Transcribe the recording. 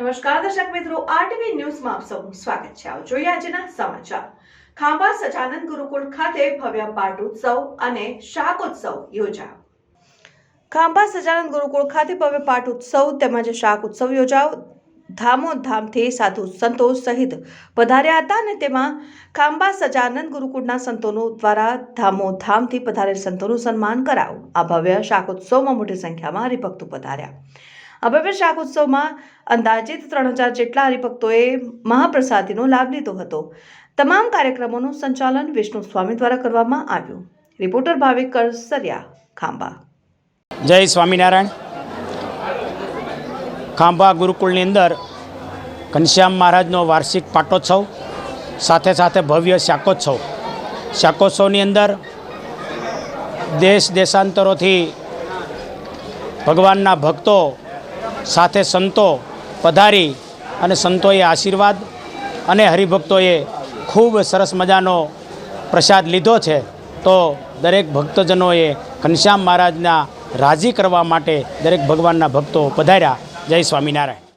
નમસ્કાર દર્શક મિત્રો, આરટીવી ન્યૂઝમાં આપ સૌનું સ્વાગત છે. આવો જોઈએ આજના સમાચાર. ખાંભા સજાનંદ ગુરુકુળ ખાતે ભવ્ય પાટ ઉત્સવ અને શાકોત્સવ યોજાયો. ખાંભા સજાનંદ ગુરુકુળ ખાતે ભવ્ય પાઠ ઉત્સવ તેમજ શાક ઉત્સવ યોજાયો. ધામોધામથી સાધુ સંતો સહિત પધાર્યા હતા અને તેમાં ખાંભા સજાનંદ ગુરુકુળના સંતોનો દ્વારા ધામોધામથી પધારેલ સંતોનું સન્માન કરાયું. આ ભવ્ય શાક ઉત્સવમાં મોટી સંખ્યામાં હરિભક્તો પધાર્યા. આ ભવ્ય શાક ઉત્સવમાં અંદાજિત ત્રણ હજાર જેટલા હરિભક્તોએ મહાપ્રસાદીનો લાભ લીધો હતો. તમામ કાર્યક્રમોનું સંચાલન વિષ્ણુ સ્વામી દ્વારા કરવામાં આવ્યું. રિપોર્ટર ભાવિક કરસરિયા ખાંભા. જય સ્વામિનારાયણ. ખાંભા ગુરુકુળની અંદર ઘનશ્યામ મહારાજનો વાર્ષિક પાટોત્સવ, સાથે સાથે ભવ્ય શાકોત્સવ. શાકોત્સવની અંદર દેશ દેશાંતરોથી ભગવાનના ભક્તો સાથે સંતો પધારી અને સંતોએ આશીર્વાદ અને હરિભક્તોએ ખૂબ સરસ મજાનો પ્રસાદ લીધો છે. તો દરેક ભક્તજનોએ ઘનશ્યામ મહારાજના રાજી કરવા માટે દરેક ભગવાનના ભક્તો પધાર્યા. જય સ્વામિનારાયણ.